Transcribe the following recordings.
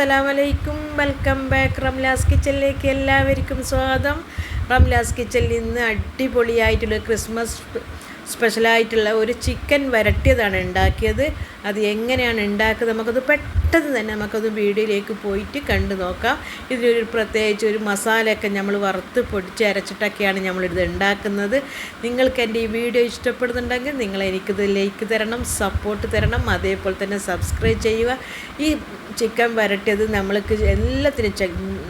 അസ്സലാമലൈക്കും. Welcome back Ramla's കിച്ചണിലേക്ക് എല്ലാവർക്കും സ്വാഗതം. റംലാസ് കിച്ചനിൽ ഇന്ന് അടിപൊളിയായിട്ടുള്ള ക്രിസ്മസ് സ്പെഷ്യലായിട്ടുള്ള ഒരു ചിക്കൻ വരട്ടിയതാണ് ഉണ്ടാക്കിയത്. അത് എങ്ങനെയാണ് ഉണ്ടാക്കുന്നത് നമുക്കത് പെട്ടെന്ന് തന്നെ നമുക്കത് വീഡിയോയിലേക്ക് പോയിട്ട് കണ്ടു നോക്കാം. ഇതിലൊരു പ്രത്യേകിച്ച് ഒരു മസാലയൊക്കെ നമ്മൾ വറുത്ത് പൊടിച്ച് അരച്ചിട്ടൊക്കെയാണ് നമ്മളിത് ഉണ്ടാക്കുന്നത്. നിങ്ങൾക്ക് എന്റെ ഈ വീഡിയോ ഇഷ്ടപ്പെടുന്നുണ്ടെങ്കിൽ നിങ്ങൾ എനിക്കിത് ലൈക്ക് തരണം സപ്പോർട്ട് തരണം അതേപോലെ തന്നെ സബ്സ്ക്രൈബ് ചെയ്യുക. ഈ ചിക്കൻ വരട്ടിയത് നമ്മൾക്ക് എല്ലാത്തിനും ചെ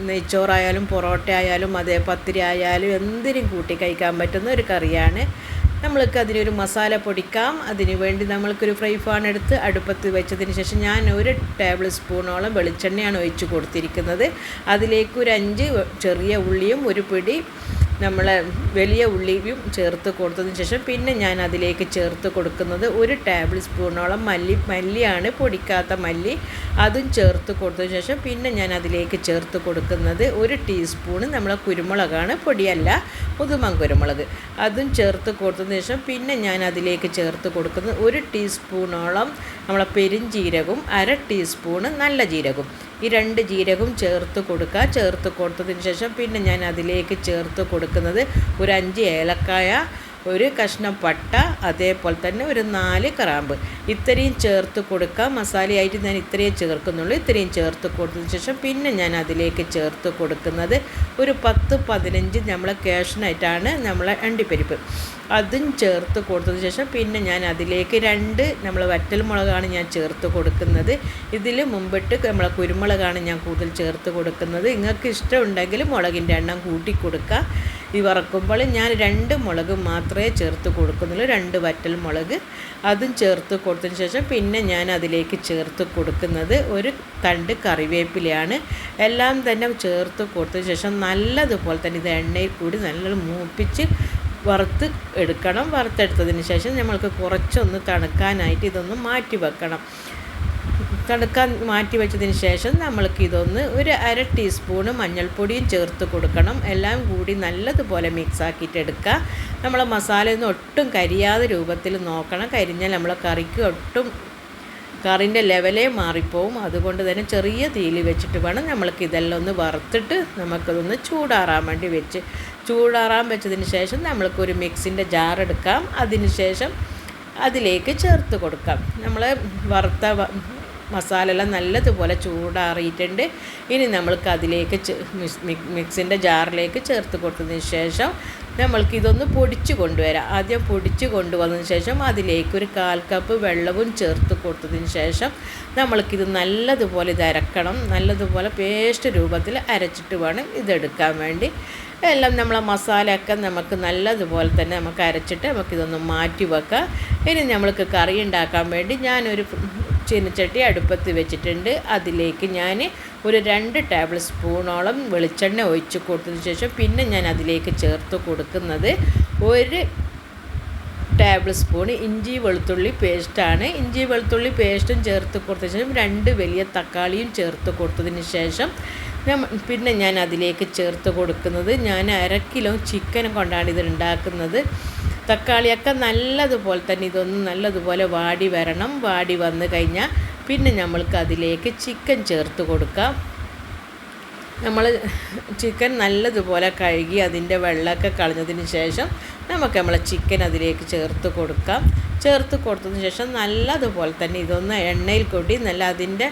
നെയ്ച്ചോറായാലും പൊറോട്ട ആയാലും അതേ പത്തിരി ആയാലും എന്തിനും കൂട്ടി കഴിക്കാൻ പറ്റുന്ന ഒരു കറിയാണ്. നമ്മൾക്ക് അതിനൊരു മസാല പൊടിക്കാം. അതിന് വേണ്ടി നമ്മൾക്കൊരു ഫ്രൈ പാൻ എടുത്ത് അടുപ്പത്ത് വെച്ചതിന് ശേഷം ഞാൻ ഒരു ടേബിൾ സ്പൂണോളം വെളിച്ചെണ്ണയാണ് ഒഴിച്ച് കൊടുത്തിരിക്കുന്നത്. അതിലേക്ക് ഒരു അഞ്ച് ചെറിയ ഉള്ളിയും ഒരു പിടി നമ്മൾ വലിയ ഉള്ളിയും ചേർത്ത് കൊടുത്തതിന് ശേഷം പിന്നെ ഞാൻ അതിലേക്ക് ചേർത്ത് കൊടുക്കുന്നത് ഒരു ടേബിൾ സ്പൂണോളം മല്ലി മല്ലിയാണ് പൊടിക്കാത്ത മല്ലി. അതും ചേർത്ത് കൊടുത്ത ശേഷം പിന്നെ ഞാൻ അതിലേക്ക് ചേർത്ത് കൊടുക്കുന്നത് ഒരു ടീസ്പൂണ് നമ്മളെ കുരുമുളകാണ് പൊടിയല്ല പുതുമൻ കുരുമുളക്. അതും ചേർത്ത് കൊടുത്തതിന് ശേഷം പിന്നെ ഞാൻ അതിലേക്ക് ചേർത്ത് കൊടുക്കുന്നത് ഒരു ടീസ്പൂണോളം നമ്മളെ പെരിഞ്ജീരകവും അര ടീസ്പൂണ് നല്ല ജീരകവും. ഈ രണ്ട് ജീരകവും ചേർത്ത് കൊടുക്കുക. ചേർത്ത് കൊടുത്തതിന് ശേഷം പിന്നെ ഞാൻ അതിലേക്ക് ചേർത്ത് കൊടുക്കുന്നത് ഒരു അഞ്ച് ഏലക്കായ ഒരു കഷ്ണം പട്ട അതേപോലെ തന്നെ ഒരു നാല് കറാമ്പ്. ഇത്രയും ചേർത്ത് കൊടുക്കുക മസാലയായിട്ട് ഞാൻ ഇത്രയും ചേർക്കുന്നുള്ളൂ. ഇത്രയും ചേർത്ത് കൊടുത്തതിന് ശേഷം പിന്നെ ഞാൻ അതിലേക്ക് ചേർത്ത് കൊടുക്കുന്നത് ഒരു പത്ത് പതിനഞ്ച് നമ്മളെ ക്യാഷിനായിട്ടാണ് നമ്മളെ അണ്ടിപ്പരിപ്പ്. അതും ചേർത്ത് കൊടുത്തതിന് ശേഷം പിന്നെ ഞാൻ അതിലേക്ക് രണ്ട് നമ്മൾ വറ്റൽ മുളകാണ് ഞാൻ ചേർത്ത് കൊടുക്കുന്നത്. ഇതിൽ മുമ്പിട്ട് നമ്മളെ കുരുമുളകാണ് ഞാൻ കൂടുതൽ ചേർത്ത് കൊടുക്കുന്നത്. നിങ്ങൾക്ക് ഇഷ്ടമുണ്ടെങ്കിൽ മുളകിന്റെ എണ്ണം കൂട്ടി കൊടുക്കുക ഈ വറക്കുമ്പോൾ ഞാൻ രണ്ട് മുളക് മാത്രമേ ചേർത്ത് കൊടുക്കുന്നുള്ളൂ. രണ്ട് വറ്റൽ മുളക് അതും ചേർത്ത് കൊടുത്തതിന് ശേഷം പിന്നെ ഞാൻ അതിലേക്ക് ചേർത്ത് കൊടുക്കുന്നത് ഒരു തണ്ട് കറിവേപ്പിലയാണ്. എല്ലാം തന്നെ ചേർത്ത് കൊടുത്തതിന് ശേഷം നല്ലതുപോലെ തന്നെ ഇത് എണ്ണയിൽ കൂടി നല്ല മൂപ്പിച്ച് വറുത്ത് എടുക്കണം. വറുത്തെടുത്തതിന് ശേഷം നമ്മൾക്ക് കുറച്ചൊന്ന് തണുക്കാനായിട്ട് ഇതൊന്ന് മാറ്റി വെക്കണം. തണുക്കാൻ മാറ്റി വെച്ചതിന് ശേഷം നമ്മൾക്ക് ഇതൊന്ന് ഒരു അര ടീസ്പൂണ് മഞ്ഞൾപ്പൊടിയും ചേർത്ത് കൊടുക്കണം. എല്ലാം കൂടി നല്ലതുപോലെ മിക്സ് ആക്കിയിട്ട് എടുക്കുക. നമ്മളെ മസാലയൊന്നും ഒട്ടും കരിയാതെ രൂപത്തിൽ നോക്കണം. കരിഞ്ഞാൽ നമ്മളെ കറിക്ക് ഒട്ടും കറിന്റെ ലെവലേ മാറിപ്പോവും. അതുകൊണ്ട് തന്നെ ചെറിയ തീയിൽ വെച്ചിട്ട് വേണം നമ്മൾക്ക് ഇതെല്ലാം ഒന്ന് വറുത്തിട്ട് നമുക്കതൊന്ന് ചൂടാറാൻ വേണ്ടി വെച്ച് ചൂടാറാൻ വെച്ചതിന് ശേഷം നമ്മൾക്കൊരു മിക്സിന്റെ ജാർ എടുക്കാം. അതിന് ശേഷം അതിലേക്ക് ചേർത്ത് കൊടുക്കാം. നമ്മൾ വറുത്ത മസാല എല്ലാം നല്ലതുപോലെ ചൂടാറിയിട്ടുണ്ട്. ഇനി നമ്മൾക്ക് അതിലേക്ക് മിക്സിന്റെ ജാറിലേക്ക് ചേർത്ത് കൊടുത്തതിന് ശേഷം നമ്മൾക്ക് ഇതൊന്ന് പൊടിച്ച് കൊണ്ടുവരാം. ആദ്യം പൊടിച്ച് കൊണ്ടുവന്നതിന് ശേഷം അതിലേക്ക് ഒരു കാൽ കപ്പ് വെള്ളവും ചേർത്ത് കൊടുത്തതിന് ശേഷം നമ്മൾക്കിത് നല്ലതുപോലെ ഇത് അരക്കണം നല്ലതുപോലെ പേസ്റ്റ് രൂപത്തിൽ അരച്ചിട്ട് വേണം ഇതെടുക്കാൻ വേണ്ടി. എല്ലാം നമ്മളെ മസാലയൊക്കെ നമുക്ക് നല്ലതുപോലെ തന്നെ നമുക്ക് അരച്ചിട്ട് നമുക്കിതൊന്ന് മാറ്റി വെക്കാം. ഇനി നമ്മൾക്ക് കറി ഉണ്ടാക്കാൻ വേണ്ടി ഞാനൊരു ചീനച്ചട്ടി അടുപ്പത്ത് വെച്ചിട്ടുണ്ട്. അതിലേക്ക് ഞാൻ ഒരു രണ്ട് ടേബിൾ സ്പൂണോളം വെളിച്ചെണ്ണ ഒഴിച്ച് കൊടുത്തതിന് ശേഷം പിന്നെ ഞാൻ അതിലേക്ക് ചേർത്ത് കൊടുക്കുന്നത് ഒരു ടേബിൾ സ്പൂൺ ഇഞ്ചി വെളുത്തുള്ളി പേസ്റ്റാണ്. ഇഞ്ചി വെളുത്തുള്ളി പേസ്റ്റും ചേർത്ത് കൊടുത്തതിന് ശേഷം രണ്ട് വലിയ തക്കാളിയും ചേർത്ത് കൊടുത്തതിന് ശേഷം പിന്നെ ഞാൻ അതിലേക്ക് ചേർത്ത് കൊടുക്കുന്നത് ഞാൻ അര കിലോ ചിക്കൻ കൊണ്ടാണ് ഇത് ഉണ്ടാക്കുന്നത്. തക്കാളിയൊക്കെ നല്ലതുപോലെ തന്നെ ഇതൊന്ന് നല്ലതുപോലെ വാടി വരണം. വാടി വന്നു കഴിഞ്ഞാൽ പിന്നെ നമ്മൾക്ക് അതിലേക്ക് ചിക്കൻ ചേർത്ത് കൊടുക്കാം. നമ്മൾ ചിക്കൻ നല്ലതുപോലെ കഴുകി അതിന്റെ വെള്ളമൊക്കെ കളഞ്ഞതിന് ശേഷം നമുക്ക് നമ്മളെ ചിക്കൻ അതിലേക്ക് ചേർത്ത് കൊടുക്കാം. ചേർത്ത് കൊടുത്തതിന് ശേഷം നല്ലതുപോലെ തന്നെ ഇതൊന്ന് എണ്ണയിൽ കൂട്ടി നല്ല അതിന്റെ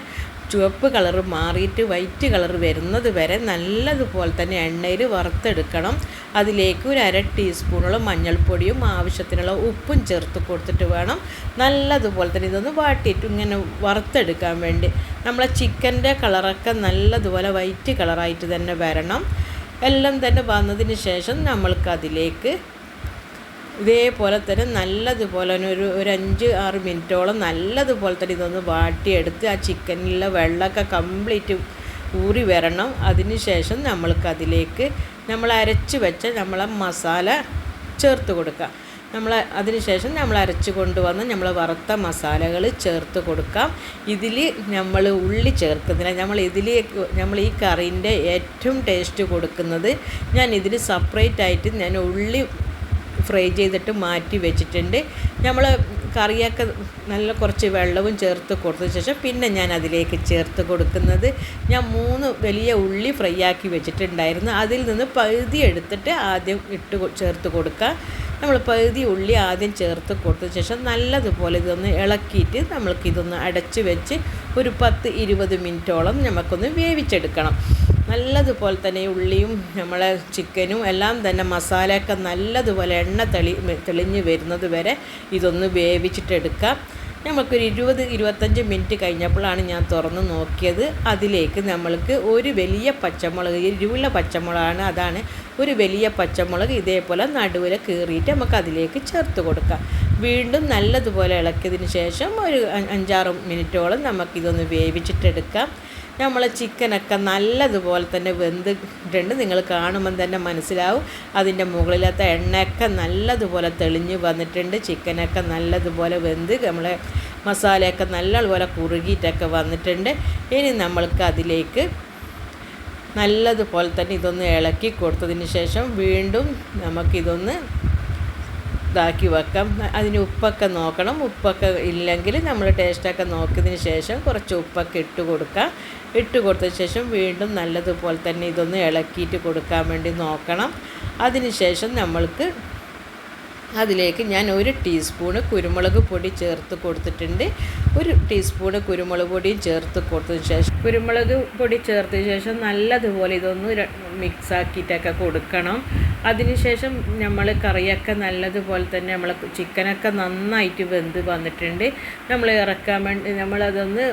ചുവപ്പ് കളർ മാറിയിട്ട് വൈറ്റ് കളർ വരുന്നത് വരെ നല്ലതുപോലെ തന്നെ എണ്ണയിൽ വറുത്തെടുക്കണം. അതിലേക്ക് ഒരു അര ടീസ്പൂണോളം മഞ്ഞൾപ്പൊടിയും ആവശ്യത്തിനുള്ള ഉപ്പും ചേർത്ത് കൊടുത്തിട്ട് വേണം. നല്ലതുപോലെ തന്നെ ഇതൊന്ന് വാട്ടിയിട്ട് ഇങ്ങനെ വറുത്തെടുക്കാൻ വേണ്ടി. നമ്മളെ ചിക്കന്റെ കളറൊക്കെ നല്ലതുപോലെ വൈറ്റ് കളറായിട്ട് തന്നെ വരണം. എല്ലാം തന്നെ വന്നതിന് ശേഷം നമ്മൾക്കതിലേക്ക് ഇതേപോലെ തന്നെ നല്ലതുപോലെ തന്നെ ഒരു ഒരു അഞ്ച് ആറ് മിനിറ്റോളം നല്ലതുപോലെ തന്നെ ഇതൊന്ന് വാട്ടിയെടുത്ത് ആ ചിക്കനിലെ വെള്ളമൊക്കെ കംപ്ലീറ്റ് ഊറി വരണം. അതിന് ശേഷം നമ്മൾക്കതിലേക്ക് നമ്മൾ അരച്ച് വെച്ച നമ്മളെ മസാല ചേർത്ത് കൊടുക്കുക. നമ്മൾ അതിനുശേഷം നമ്മൾ അരച്ച് കൊണ്ടുവന്ന് നമ്മൾ വറുത്ത മസാലകൾ ചേർത്ത് കൊടുക്കാം. ഇതിൽ നമ്മൾ ഉള്ളി ചേർക്കുന്നില്ല നമ്മൾ ഇതിൽ നമ്മൾ ഈ കറീന്റെ ഏറ്റവും ടേസ്റ്റ് കൊടുക്കുന്നത്. ഞാൻ ഇതിൽ സെപ്പറേറ്റ് ആയിട്ട് ഞാൻ ഉള്ളി ഫ്രൈ ചെയ്തിട്ട് മാറ്റി വെച്ചിട്ടുണ്ട്. നമ്മൾ കറിയൊക്കെ നല്ല കുറച്ച് വെള്ളവും ചേർത്ത് കൊടുത്ത ശേഷം പിന്നെ ഞാൻ അതിലേക്ക് ചേർത്ത് കൊടുക്കുന്നത്. ഞാൻ മൂന്ന് വലിയ ഉള്ളി ഫ്രൈ ആക്കി വെച്ചിട്ടുണ്ടായിരുന്നു. അതിൽ നിന്ന് പകുതി എടുത്തിട്ട് ആദ്യം ഇട്ട് ചേർത്ത് കൊടുക്കുക. നമ്മൾ പകുതി ഉള്ളി ആദ്യം ചേർത്ത് കൊടുത്ത ശേഷം നല്ലതുപോലെ ഇതൊന്ന് ഇളക്കിയിട്ട് നമ്മൾക്കിതൊന്ന് അടച്ച് വെച്ച് ഒരു പത്ത് ഇരുപത് മിനിറ്റോളം നമുക്കൊന്ന് വേവിച്ചെടുക്കണം. നല്ലതുപോലെ തന്നെ ഉള്ളിയും നമ്മളെ ചിക്കനും എല്ലാം തന്നെ മസാലയൊക്കെ നല്ലതുപോലെ എണ്ണ തെളി തെളിഞ്ഞ് വരുന്നത് വരെ ഇതൊന്ന് വേവിച്ചിട്ടെടുക്കാം. നമുക്കൊരു ഇരുപത് ഇരുപത്തഞ്ച് മിനിറ്റ് കഴിഞ്ഞപ്പോഴാണ് ഞാൻ തുറന്ന് നോക്കിയത്. അതിലേക്ക് നമ്മൾക്ക് ഒരു വലിയ പച്ചമുളക് ഇരുവുള്ള പച്ചമുളകാണ് അതാണ് ഒരു വലിയ പച്ചമുളക് ഇതേപോലെ നടുവിലെ കീറിയിട്ട് നമുക്ക് അതിലേക്ക് ചേർത്ത് കൊടുക്കാം. വീണ്ടും നല്ലതുപോലെ ഇളക്കിയതിന് ശേഷം ഒരു അഞ്ചാറ് മിനിറ്റോളം നമുക്കിതൊന്ന് വേവിച്ചിട്ടെടുക്കാം. നമ്മളെ ചിക്കനൊക്കെ നല്ലതുപോലെ തന്നെ വെന്തിട്ടുണ്ട്. നിങ്ങൾ കാണുമ്പം തന്നെ മനസ്സിലാവും. അതിന്റെ മുകളിലത്തെ എണ്ണയൊക്കെ നല്ലതുപോലെ തെളിഞ്ഞ് വന്നിട്ടുണ്ട്. ചിക്കനൊക്കെ നല്ലതുപോലെ വെന്ത് നമ്മളെ മസാലയൊക്കെ നല്ലതുപോലെ കുറുകിയിട്ടൊക്കെ വന്നിട്ടുണ്ട്. ഇനി നമ്മൾക്ക് അതിലേക്ക് നല്ലതുപോലെ തന്നെ ഇതൊന്ന് ഇളക്കി കൊടുത്തതിന് ശേഷം വീണ്ടും നമുക്കിതൊന്ന് ഇതാക്കി വെക്കാം. അതിന് ഉപ്പൊക്കെ നോക്കണം. ഉപ്പൊക്കെ ഇല്ലെങ്കിൽ നമ്മൾ ടേസ്റ്റൊക്കെ നോക്കിയതിന് ശേഷം കുറച്ച് ഉപ്പൊക്കെ ഇട്ട് കൊടുക്കുക ഇട്ട് കൊടുത്തതിന് ശേഷം വീണ്ടും നല്ലതുപോലെ തന്നെ ഇതൊന്ന് ഇളക്കിയിട്ട് കൊടുക്കാൻ വേണ്ടി നോക്കണം. അതിന് ശേഷം നമ്മൾക്ക് അതിലേക്ക് ഞാൻ ഒരു ടീസ്പൂണ് കുരുമുളക് പൊടി ചേർത്ത് കൊടുത്തിട്ടുണ്ട്. ഒരു ടീസ്പൂണ് കുരുമുളക് പൊടിയും ചേർത്ത് കൊടുത്തതിന് ശേഷം കുരുമുളക് പൊടി ചേർത്തതിന് ശേഷം നല്ലതുപോലെ ഇതൊന്ന് മിക്സ് ആക്കിയിട്ടൊക്കെ കൊടുക്കണം. അതിനുശേഷം നമ്മൾ കറിയൊക്കെ നല്ലതുപോലെ തന്നെ നമ്മൾ ചിക്കനൊക്കെ നന്നായിട്ട് വെന്ത് വന്നിട്ടുണ്ട്. നമ്മൾ ഇറക്കാൻ വേണ്ടി നമ്മളതൊന്ന്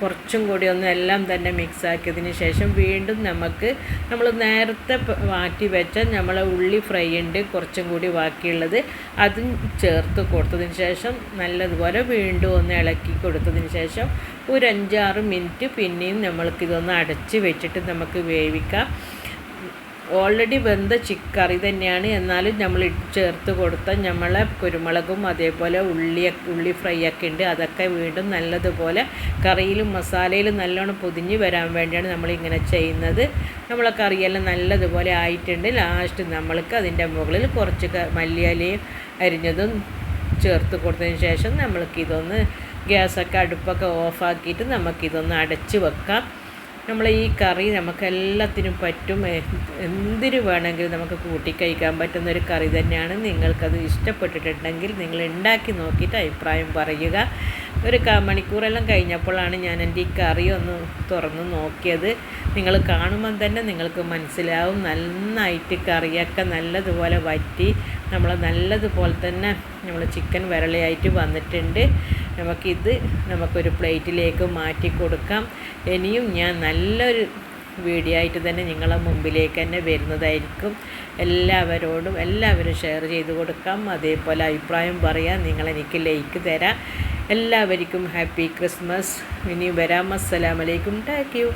കുറച്ചും കൂടി ഒന്ന് എല്ലാം തന്നെ മിക്സാക്കിയതിന് ശേഷം വീണ്ടും നമുക്ക് നമ്മൾ നേരത്തെ മാറ്റി വെച്ച നമ്മൾ ഉള്ളി ഫ്രൈ ഉണ്ട് കുറച്ചും കൂടി ബാക്കിയുള്ളത്. അതും ചേർത്ത് കൊടുത്തതിന് ശേഷം നല്ലതുപോലെ വീണ്ടും ഒന്ന് ഇളക്കി കൊടുത്തതിന് ശേഷം ഒരു അഞ്ചാറ് മിനിറ്റ് പിന്നെയും നമ്മൾക്കിതൊന്ന് അടച്ച് വെച്ചിട്ട് നമുക്ക് വേവിക്കാം. ഓൾറെഡി വെന്ത ചിക്കറി തന്നെയാണ്. എന്നാലും നമ്മൾ ചേർത്ത് കൊടുത്ത നമ്മളെ കുരുമുളകും അതേപോലെ ഉള്ളി ഉള്ളി ഫ്രൈ ഒക്കെ ഉണ്ട്. അതൊക്കെ വീണ്ടും നല്ലതുപോലെ കറിയിലും മസാലയിലും നല്ലോണം പൊതിഞ്ഞ് വരാൻ വേണ്ടിയാണ് നമ്മളിങ്ങനെ ചെയ്യുന്നത്. നമ്മളെ കറിയെല്ലാം നല്ലതുപോലെ ആയിട്ടുണ്ട്. ലാസ്റ്റ് നമ്മൾക്ക് അതിന്റെ മുകളിൽ കുറച്ച് മല്ലിയലയും അരിഞ്ഞതും ചേർത്ത് കൊടുത്തതിന് ശേഷം നമ്മൾക്കിതൊന്ന് ഗ്യാസൊക്കെ അടുപ്പൊക്കെ ഓഫാക്കിയിട്ട് നമുക്കിതൊന്ന് അടച്ച് വെക്കാം. നമ്മൾ ഈ കറി നമുക്ക് എല്ലാത്തിനും പറ്റും എന്തിനു വേണമെങ്കിലും നമുക്ക് കൂട്ടി കഴിക്കാൻ പറ്റുന്ന ഒരു കറി തന്നെയാണ്. നിങ്ങൾക്കത് ഇഷ്ടപ്പെട്ടിട്ടുണ്ടെങ്കിൽ നിങ്ങൾ ഉണ്ടാക്കി നോക്കിയിട്ട് അഭിപ്രായം പറയുക. ഒരു മണിക്കൂറെല്ലാം കഴിഞ്ഞപ്പോഴാണ് ഞാൻ എന്റെ ഈ കറി ഒന്ന് തുറന്ന് നോക്കിയത്. നിങ്ങൾ കാണുമ്പം തന്നെ നിങ്ങൾക്ക് മനസ്സിലാവും. നന്നായിട്ട് കറിയൊക്കെ നല്ലതുപോലെ വറ്റി. നമ്മൾ നല്ലതുപോലെ തന്നെ നമ്മൾ ചിക്കൻ വിരളിയായിട്ട് വന്നിട്ടുണ്ട്. നമുക്കിത് നമുക്കൊരു പ്ലേറ്റിലേക്ക് മാറ്റി കൊടുക്കാം. ഇനിയും ഞാൻ നല്ലൊരു വീഡിയോ ആയിട്ട് തന്നെ നിങ്ങളെ മുമ്പിലേക്ക് തന്നെ വരുന്നതായിരിക്കും. എല്ലാവരോടും എല്ലാവരും ഷെയർ ചെയ്ത് കൊടുക്കാം. അതേപോലെ അഭിപ്രായം പറയാം നിങ്ങളെനിക്ക് ലൈക്ക് തരാം. എല്ലാവർക്കും ഹാപ്പി ക്രിസ്മസ് ഇനി വരാം. അസ്സലാമലൈക്കും താങ്ക് യു